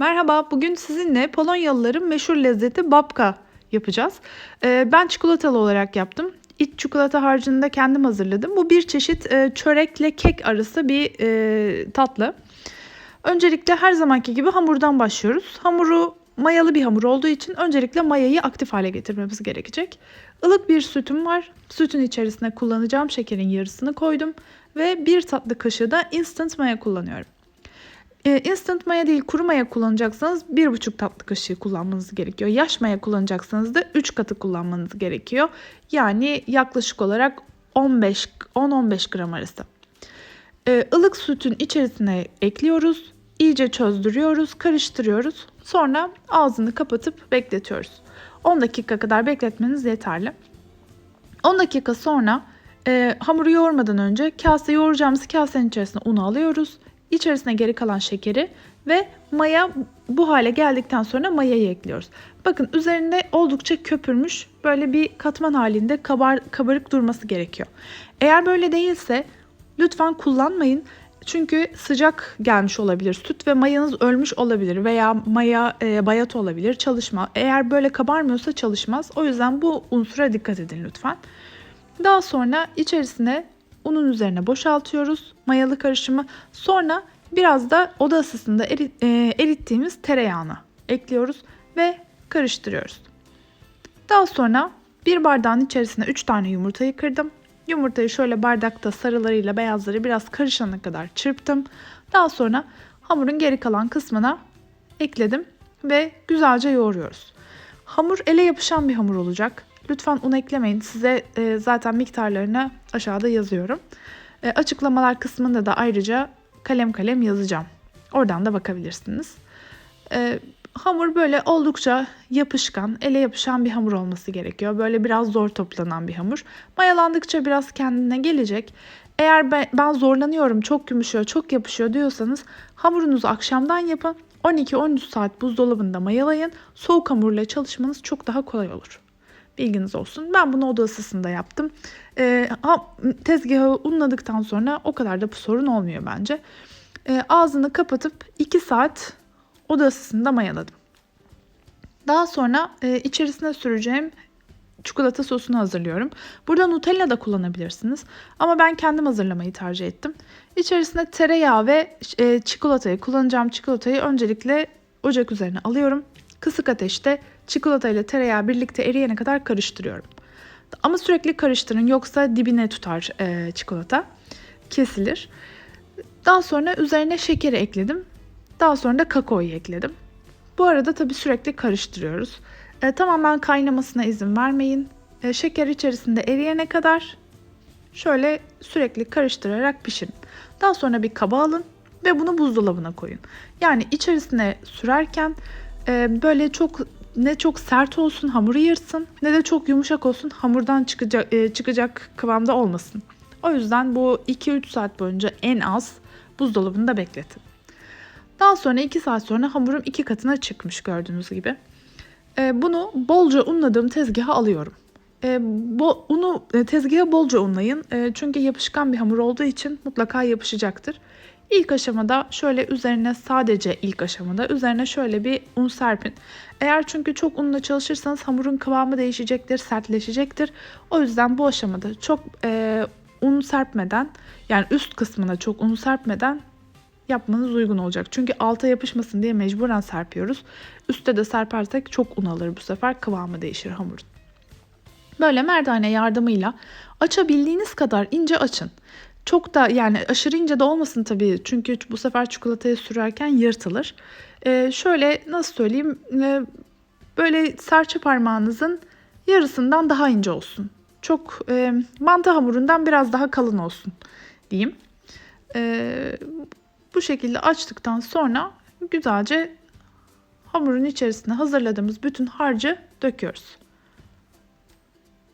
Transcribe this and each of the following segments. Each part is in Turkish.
Merhaba, bugün sizinle Polonyalıların meşhur lezzeti babka yapacağız. Ee, ben çikolatalı olarak yaptım. İç çikolata harcını da kendim hazırladım. Bu bir çeşit e, çörekle kek arası bir e, tatlı. Öncelikle her zamanki gibi hamurdan başlıyoruz. Hamuru mayalı bir hamur olduğu için öncelikle mayayı aktif hale getirmemiz gerekecek. Ilık bir sütüm var. Sütün içerisine kullanacağım şekerin yarısını koydum ve bir tatlı kaşığı da instant maya kullanıyorum. E, instant maya değil kuru maya kullanacaksanız 1,5 tatlı kaşığı kullanmanız gerekiyor. Yaş maya kullanacaksanız da 3 katı kullanmanız gerekiyor. Yani yaklaşık olarak 15 10-15 gram arası. E, ılık sütün içerisine ekliyoruz. İyice çözdürüyoruz, karıştırıyoruz. Sonra ağzını kapatıp bekletiyoruz. 10 dakika kadar bekletmeniz yeterli. 10 dakika sonra e, hamuru yoğurmadan önce kase yoğuracağımız kasenin içerisine unu alıyoruz. İçerisine geri kalan şekeri ve maya bu hale geldikten sonra mayayı ekliyoruz. Bakın üzerinde oldukça köpürmüş böyle bir katman halinde kabar, kabarık durması gerekiyor. Eğer böyle değilse lütfen kullanmayın. Çünkü sıcak gelmiş olabilir süt ve mayanız ölmüş olabilir veya maya e, bayat olabilir çalışma. Eğer böyle kabarmıyorsa çalışmaz. O yüzden bu unsura dikkat edin lütfen. Daha sonra içerisine unun üzerine boşaltıyoruz mayalı karışımı. Sonra biraz da oda ısısında eri, e, erittiğimiz tereyağını ekliyoruz ve karıştırıyoruz. Daha sonra bir bardağın içerisine 3 tane yumurtayı kırdım. Yumurtayı şöyle bardakta sarılarıyla beyazları biraz karışana kadar çırptım. Daha sonra hamurun geri kalan kısmına ekledim ve güzelce yoğuruyoruz. Hamur ele yapışan bir hamur olacak. Lütfen un eklemeyin. Size e, zaten miktarlarını aşağıda yazıyorum. E, açıklamalar kısmında da ayrıca kalem kalem yazacağım. Oradan da bakabilirsiniz. E, hamur böyle oldukça yapışkan, ele yapışan bir hamur olması gerekiyor. Böyle biraz zor toplanan bir hamur. Mayalandıkça biraz kendine gelecek. Eğer ben, ben zorlanıyorum, çok yumuşuyor, çok yapışıyor diyorsanız hamurunuzu akşamdan yapın. 12-13 saat buzdolabında mayalayın. Soğuk hamurla çalışmanız çok daha kolay olur. Bilginiz olsun. Ben bunu oda ısısında yaptım. E, tezgahı unladıktan sonra o kadar da bu sorun olmuyor bence. E, ağzını kapatıp 2 saat oda ısısında mayaladım. Daha sonra e, içerisine süreceğim çikolata sosunu hazırlıyorum. Burada Nutella da kullanabilirsiniz. Ama ben kendim hazırlamayı tercih ettim. İçerisine tereyağı ve e, çikolatayı, kullanacağım çikolatayı öncelikle ocak üzerine alıyorum. Kısık ateşte çikolata ile tereyağı birlikte eriyene kadar karıştırıyorum. Ama sürekli karıştırın yoksa dibine tutar e, çikolata. Kesilir. Daha sonra üzerine şekeri ekledim. Daha sonra da kakaoyu ekledim. Bu arada tabii sürekli karıştırıyoruz. E, tamamen kaynamasına izin vermeyin. E, şeker içerisinde eriyene kadar şöyle sürekli karıştırarak pişirin. Daha sonra bir kaba alın ve bunu buzdolabına koyun. Yani içerisine sürerken e, böyle çok ne çok sert olsun hamuru yırtsın ne de çok yumuşak olsun hamurdan çıkacak, e, çıkacak kıvamda olmasın. O yüzden bu 2-3 saat boyunca en az buzdolabında bekletin. Daha sonra 2 saat sonra hamurum 2 katına çıkmış gördüğünüz gibi. E, bunu bolca unladığım tezgaha alıyorum. E, bu unu e, tezgaha bolca unlayın. E, çünkü yapışkan bir hamur olduğu için mutlaka yapışacaktır. İlk aşamada şöyle üzerine sadece ilk aşamada üzerine şöyle bir un serpin. Eğer çünkü çok unla çalışırsanız hamurun kıvamı değişecektir, sertleşecektir. O yüzden bu aşamada çok e, un serpmeden yani üst kısmına çok un serpmeden yapmanız uygun olacak. Çünkü alta yapışmasın diye mecburen serpiyoruz. Üste de serpersek çok un alır bu sefer kıvamı değişir hamurun. Böyle merdane yardımıyla açabildiğiniz kadar ince açın. Çok da yani aşırı ince de olmasın tabii. Çünkü bu sefer çikolataya sürerken yırtılır. Ee, şöyle nasıl söyleyeyim e, böyle serçe parmağınızın yarısından daha ince olsun. Çok e, mantı hamurundan biraz daha kalın olsun diyeyim. E, bu şekilde açtıktan sonra güzelce hamurun içerisine hazırladığımız bütün harcı döküyoruz.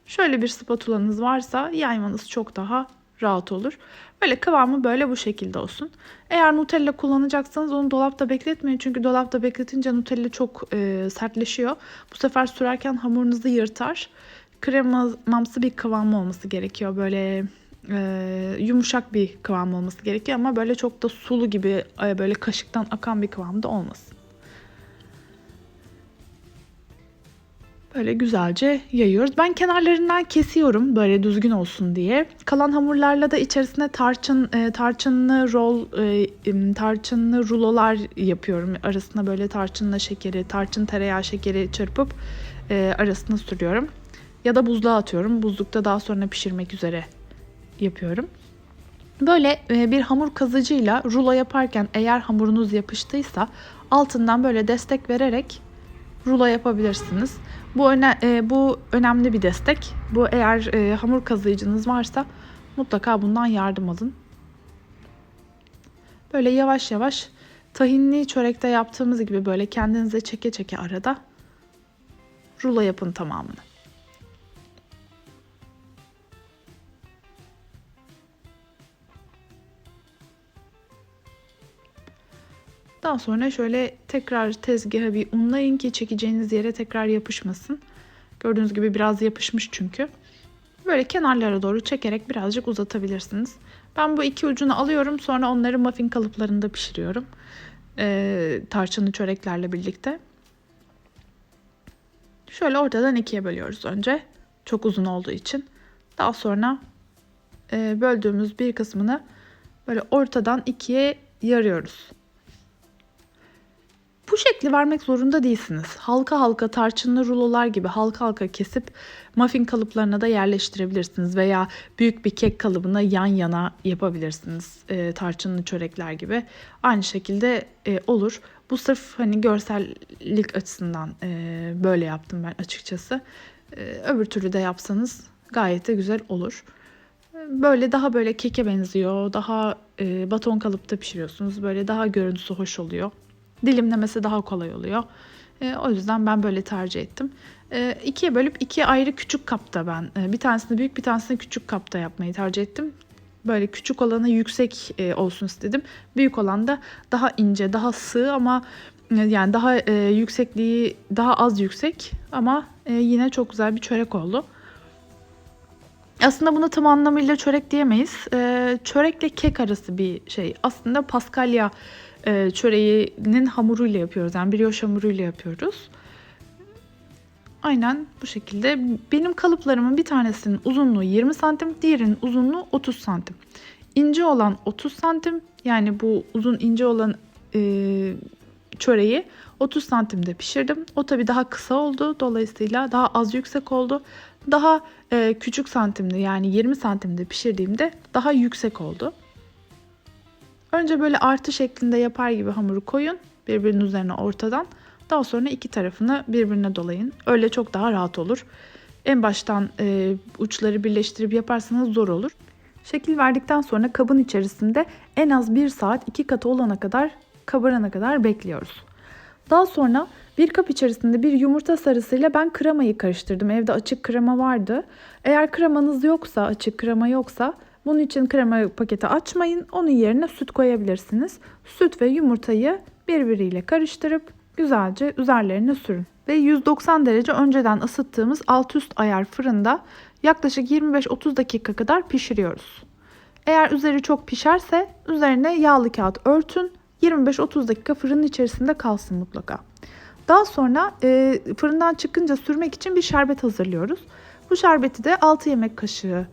Şöyle bir spatulanız varsa yaymanız çok daha rahat olur. Böyle kıvamı böyle bu şekilde olsun. Eğer Nutella kullanacaksanız onu dolapta bekletmeyin. Çünkü dolapta bekletince Nutella çok e, sertleşiyor. Bu sefer sürerken hamurunuzu yırtar. Kremamsı bir kıvam olması gerekiyor. Böyle e, yumuşak bir kıvam olması gerekiyor ama böyle çok da sulu gibi e, böyle kaşıktan akan bir kıvamda olmasın. Böyle güzelce yayıyoruz. Ben kenarlarından kesiyorum böyle düzgün olsun diye. Kalan hamurlarla da içerisine tarçın e, tarçınlı rol e, tarçınlı rulolar yapıyorum. Arasına böyle tarçınla şekeri, tarçın tereyağı şekeri çırpıp e, arasına sürüyorum. Ya da buzluğa atıyorum. Buzlukta daha sonra pişirmek üzere yapıyorum. Böyle bir hamur kazıcıyla rulo yaparken eğer hamurunuz yapıştıysa altından böyle destek vererek rulo yapabilirsiniz. Bu öne, e, bu önemli bir destek. Bu eğer e, hamur kazıyıcınız varsa mutlaka bundan yardım alın. Böyle yavaş yavaş tahinli çörekte yaptığımız gibi böyle kendinize çeke çeke arada rulo yapın tamamını. Daha sonra şöyle tekrar tezgaha bir unlayın ki çekeceğiniz yere tekrar yapışmasın. Gördüğünüz gibi biraz yapışmış çünkü. Böyle kenarlara doğru çekerek birazcık uzatabilirsiniz. Ben bu iki ucunu alıyorum sonra onları muffin kalıplarında pişiriyorum. Ee, tarçınlı çöreklerle birlikte. Şöyle ortadan ikiye bölüyoruz önce. Çok uzun olduğu için. Daha sonra e, böldüğümüz bir kısmını böyle ortadan ikiye yarıyoruz. Bu şekli vermek zorunda değilsiniz. Halka halka tarçınlı rulolar gibi halka halka kesip muffin kalıplarına da yerleştirebilirsiniz veya büyük bir kek kalıbına yan yana yapabilirsiniz e, tarçınlı çörekler gibi. Aynı şekilde e, olur. Bu sırf hani görsellik açısından e, böyle yaptım ben açıkçası. E, öbür türlü de yapsanız gayet de güzel olur. Böyle daha böyle keke benziyor. Daha e, baton kalıpta pişiriyorsunuz. Böyle daha görüntüsü hoş oluyor dilimlemesi daha kolay oluyor. E, o yüzden ben böyle tercih ettim. E, ikiye bölüp iki ayrı küçük kapta ben e, bir tanesini büyük bir tanesini küçük kapta yapmayı tercih ettim. Böyle küçük olanı yüksek e, olsun istedim. Büyük olan da daha ince, daha sığ ama e, yani daha e, yüksekliği daha az yüksek ama e, yine çok güzel bir çörek oldu. Aslında bunu tam anlamıyla çörek diyemeyiz. E, çörekle kek arası bir şey. Aslında paskalya e, çöreğinin hamuruyla yapıyoruz. Yani brioche hamuruyla yapıyoruz. Aynen bu şekilde. Benim kalıplarımın bir tanesinin uzunluğu 20 santim, diğerinin uzunluğu 30 santim. İnce olan 30 santim yani bu uzun ince olan e, çöreği 30 santimde pişirdim. O tabi daha kısa oldu. Dolayısıyla daha az yüksek oldu. Daha e, küçük santimde yani 20 santimde pişirdiğimde daha yüksek oldu. Önce böyle artı şeklinde yapar gibi hamuru koyun birbirinin üzerine ortadan. Daha sonra iki tarafını birbirine dolayın. Öyle çok daha rahat olur. En baştan e, uçları birleştirip yaparsanız zor olur. Şekil verdikten sonra kabın içerisinde en az 1 saat 2 katı olana kadar kabarana kadar bekliyoruz. Daha sonra bir kap içerisinde bir yumurta sarısıyla ben kremayı karıştırdım. Evde açık krema vardı. Eğer kremanız yoksa, açık krema yoksa bunun için krema paketi açmayın. Onun yerine süt koyabilirsiniz. Süt ve yumurtayı birbiriyle karıştırıp güzelce üzerlerine sürün. Ve 190 derece önceden ısıttığımız alt üst ayar fırında yaklaşık 25-30 dakika kadar pişiriyoruz. Eğer üzeri çok pişerse üzerine yağlı kağıt örtün. 25-30 dakika fırının içerisinde kalsın mutlaka. Daha sonra e, fırından çıkınca sürmek için bir şerbet hazırlıyoruz. Bu şerbeti de 6 yemek kaşığı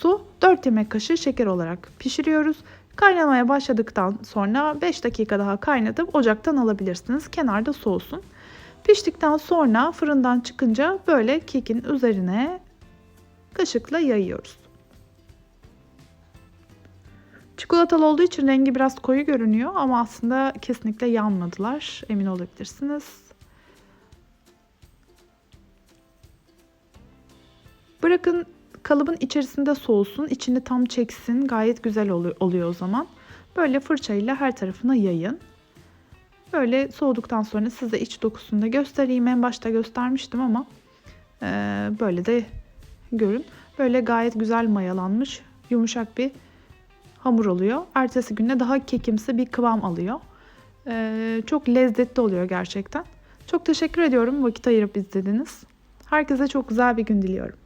su, 4 yemek kaşığı şeker olarak pişiriyoruz. Kaynamaya başladıktan sonra 5 dakika daha kaynatıp ocaktan alabilirsiniz. Kenarda soğusun. Piştikten sonra fırından çıkınca böyle kekin üzerine kaşıkla yayıyoruz. Çikolatalı olduğu için rengi biraz koyu görünüyor ama aslında kesinlikle yanmadılar. Emin olabilirsiniz. Bırakın kalıbın içerisinde soğusun, içini tam çeksin. Gayet güzel oluyor o zaman. Böyle fırçayla her tarafına yayın. Böyle soğuduktan sonra size iç dokusunu da göstereyim. En başta göstermiştim ama e, böyle de görün. Böyle gayet güzel mayalanmış, yumuşak bir hamur oluyor. Ertesi günde daha kekimsi bir kıvam alıyor. E, çok lezzetli oluyor gerçekten. Çok teşekkür ediyorum vakit ayırıp izlediniz. Herkese çok güzel bir gün diliyorum.